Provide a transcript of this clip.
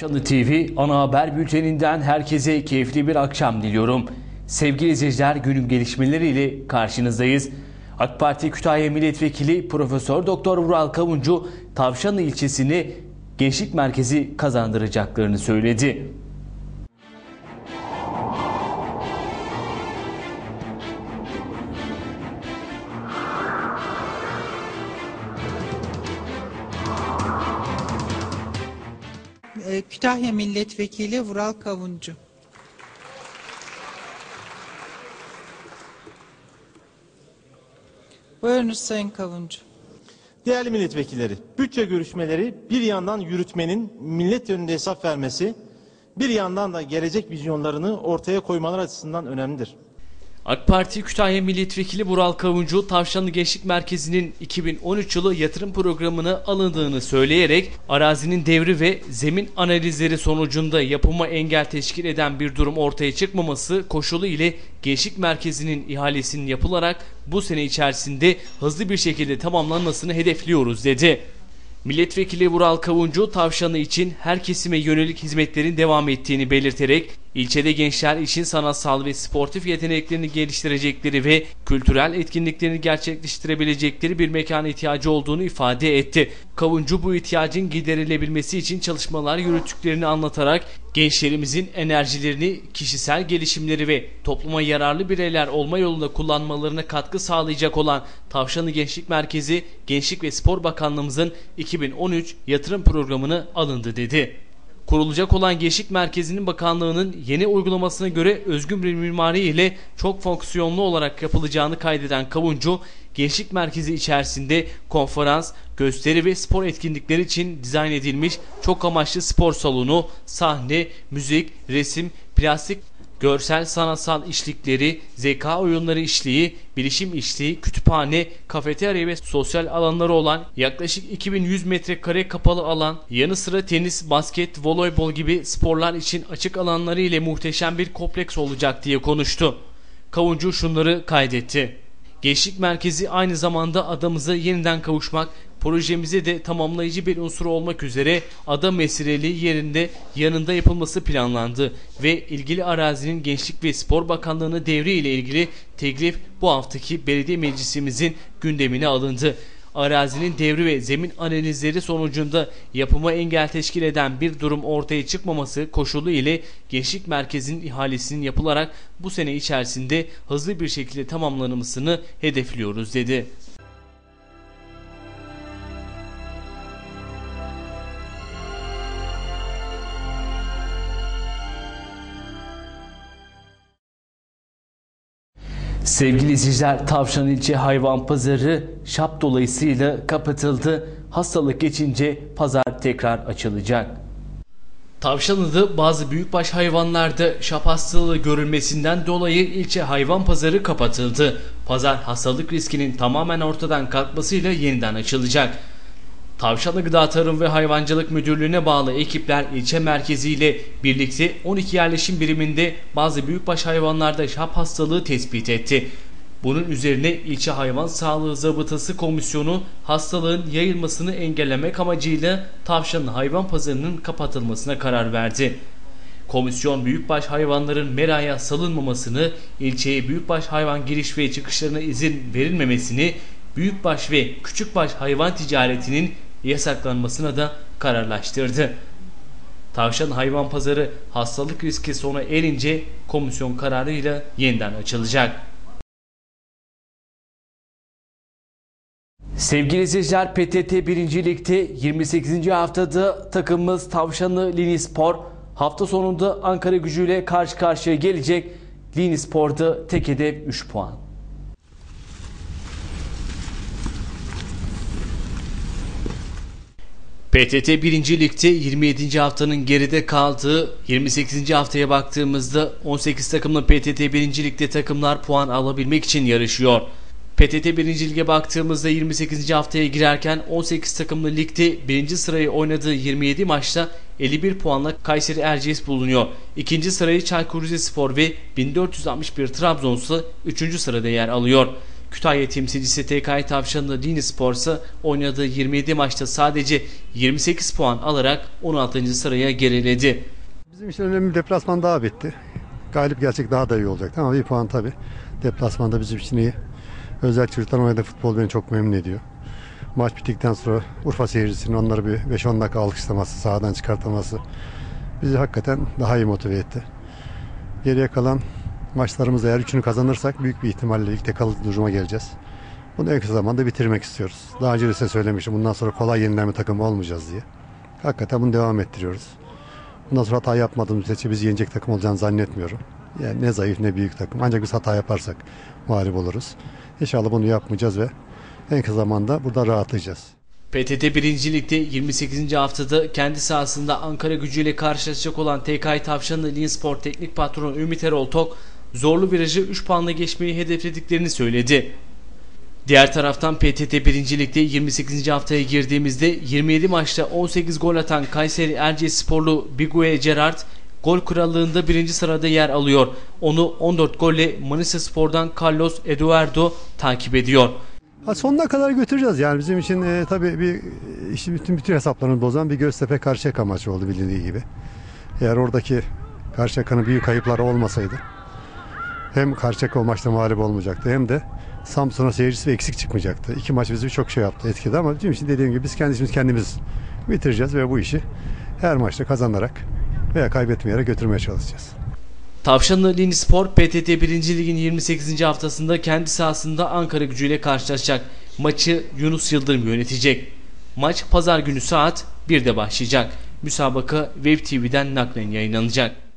Şanlı TV ana haber bülteninden herkese keyifli bir akşam diliyorum. Sevgili izleyiciler günün gelişmeleriyle karşınızdayız. AK Parti Kütahya Milletvekili Profesör Doktor Vural Kavuncu Tavşanlı ilçesini gençlik merkezi kazandıracaklarını söyledi. Kütahya Milletvekili Vural Kavuncu. Buyurunuz Sayın Kavuncu. Değerli milletvekilleri, bütçe görüşmeleri bir yandan yürütmenin millet önünde hesap vermesi, bir yandan da gelecek vizyonlarını ortaya koymalar açısından önemlidir. AK Parti Kütahya Milletvekili Vural Kavuncu Tavşanlı Gençlik Merkezi'nin 2013 yılı yatırım programını alındığını söyleyerek arazinin devri ve zemin analizleri sonucunda yapıma engel teşkil eden bir durum ortaya çıkmaması koşulu ile Gençlik Merkezi'nin ihalesinin yapılarak bu sene içerisinde hızlı bir şekilde tamamlanmasını hedefliyoruz dedi. Milletvekili Vural Kavuncu tavşanı için her kesime yönelik hizmetlerin devam ettiğini belirterek ilçede gençler için sanatsal ve sportif yeteneklerini geliştirecekleri ve kültürel etkinliklerini gerçekleştirebilecekleri bir mekana ihtiyacı olduğunu ifade etti. Kavuncu bu ihtiyacın giderilebilmesi için çalışmalar yürüttüklerini anlatarak gençlerimizin enerjilerini, kişisel gelişimleri ve topluma yararlı bireyler olma yolunda kullanmalarına katkı sağlayacak olan Tavşanlı Gençlik Merkezi Gençlik ve Spor Bakanlığımızın 2013 yatırım programını alındı dedi. Kurulacak olan Gençlik Merkezi'nin bakanlığının yeni uygulamasına göre özgün bir mimari ile çok fonksiyonlu olarak yapılacağını kaydeden Kavuncu, Gençlik Merkezi içerisinde konferans, gösteri ve spor etkinlikleri için dizayn edilmiş çok amaçlı spor salonu, sahne, müzik, resim, plastik görsel sanatsal işlikleri, zeka oyunları işliği, bilişim işliği, kütüphane, kafeterya ve sosyal alanları olan yaklaşık 2100 metrekare kapalı alan, yanı sıra tenis, basket, voleybol gibi sporlar için açık alanları ile muhteşem bir kompleks olacak diye konuştu. Kavuncu şunları kaydetti. Gençlik merkezi aynı zamanda adamıza yeniden kavuşmak, projemize de tamamlayıcı bir unsur olmak üzere ada mesireli yerinde yanında yapılması planlandı ve ilgili arazinin Gençlik ve Spor Bakanlığı'nın devri ile ilgili teklif bu haftaki belediye meclisimizin gündemine alındı. Arazinin devri ve zemin analizleri sonucunda yapıma engel teşkil eden bir durum ortaya çıkmaması koşulu ile Gençlik Merkezi'nin ihalesinin yapılarak bu sene içerisinde hızlı bir şekilde tamamlanmasını hedefliyoruz dedi. Sevgili izleyiciler, Tavşan İlçe Hayvan Pazarı şap dolayısıyla kapatıldı. Hastalık geçince pazar tekrar açılacak. Tavşanlı'da bazı büyükbaş hayvanlarda şap hastalığı görülmesinden dolayı ilçe hayvan pazarı kapatıldı. Pazar hastalık riskinin tamamen ortadan kalkmasıyla yeniden açılacak. Tavşanlı Gıda Tarım ve Hayvancılık Müdürlüğü'ne bağlı ekipler ilçe merkeziyle birlikte 12 yerleşim biriminde bazı büyükbaş hayvanlarda şap hastalığı tespit etti. Bunun üzerine ilçe hayvan sağlığı zabıtası komisyonu hastalığın yayılmasını engellemek amacıyla tavşanlı hayvan pazarının kapatılmasına karar verdi. Komisyon büyükbaş hayvanların meraya salınmamasını, ilçeye büyükbaş hayvan giriş ve çıkışlarına izin verilmemesini, büyükbaş ve küçükbaş hayvan ticaretinin yasaklanmasına da kararlaştırdı. Tavşan hayvan pazarı hastalık riski sona erince komisyon kararıyla yeniden açılacak. Sevgili izleyiciler PTT 1. Lig'de 28. haftada takımımız Tavşanlı Linispor hafta sonunda Ankara gücüyle karşı karşıya gelecek. Linispor'da tek hedef 3 puan. PTT 1. Lig'de 27. haftanın geride kaldığı 28. haftaya baktığımızda 18 takımlı PTT 1. Lig'de takımlar puan alabilmek için yarışıyor. PTT 1. Lig'e baktığımızda 28. haftaya girerken 18 takımlı ligde 1. sırayı oynadığı 27 maçta 51 puanla Kayseri Erciyes bulunuyor. İkinci sırayı Çaykur Rizespor ve 1461 Trabzonspor 3. sırada yer alıyor. Kütahya temsilcisi TK Tavşanlı Dini Spor'sa oynadığı 27 maçta sadece 28 puan alarak 16. sıraya geriledi. Bizim için önemli deplasman daha bitti. Galip gelsek daha da iyi olacaktı ama bir puan tabi. Deplasmanda bizim için iyi. Özellikle çocukların oynadığı futbol beni çok memnun ediyor. Maç bittikten sonra Urfa seyircisinin onları bir 5-10 dakika alkışlaması, sahadan çıkartması bizi hakikaten daha iyi motive etti. Geriye kalan maçlarımız eğer üçünü kazanırsak büyük bir ihtimalle ligde kalıcı duruma geleceğiz. Bunu en kısa zamanda bitirmek istiyoruz. Daha önce de size söylemiştim bundan sonra kolay yenilen bir takım olmayacağız diye. Hakikaten bunu devam ettiriyoruz. Bundan sonra hata yapmadığımız müddetçe bizi yenecek takım olacağını zannetmiyorum. Yani ne zayıf ne büyük takım. Ancak biz hata yaparsak mağlup oluruz. İnşallah bunu yapmayacağız ve en kısa zamanda burada rahatlayacağız. PTT 1. Lig'de 28. haftada kendi sahasında Ankara gücüyle karşılaşacak olan TK Tavşanlı Linspor Teknik Patronu Ümit Erol Tok zorlu virajı 3 puanla geçmeyi hedeflediklerini söyledi. Diğer taraftan PTT 1. Lig'de 28. haftaya girdiğimizde 27 maçta 18 gol atan Kayseri Erciyes sporlu Bigue Gerard gol krallığında birinci sırada yer alıyor. Onu 14 golle Manisa Spor'dan Carlos Eduardo takip ediyor. Ha, sonuna kadar götüreceğiz yani bizim için e, tabii bir işte bütün bütün hesaplarını bozan bir Göztepe Karşıyaka maçı oldu bilindiği gibi. Eğer oradaki Karşıyaka'nın büyük kayıpları olmasaydı hem Karşıyaka maçta mağlup olmayacaktı hem de Samsun'a seyircisi eksik çıkmayacaktı. İki maç bizi çok şey yaptı, etkiledi ama bizim için dediğim gibi biz kendimiz kendimiz bitireceğiz ve bu işi her maçta kazanarak veya kaybetmeyerek götürmeye çalışacağız. Tavşanlı Linspor PTT 1. Lig'in 28. haftasında kendi sahasında Ankara gücüyle karşılaşacak. Maçı Yunus Yıldırım yönetecek. Maç pazar günü saat 1'de başlayacak. Müsabaka Web TV'den naklen yayınlanacak.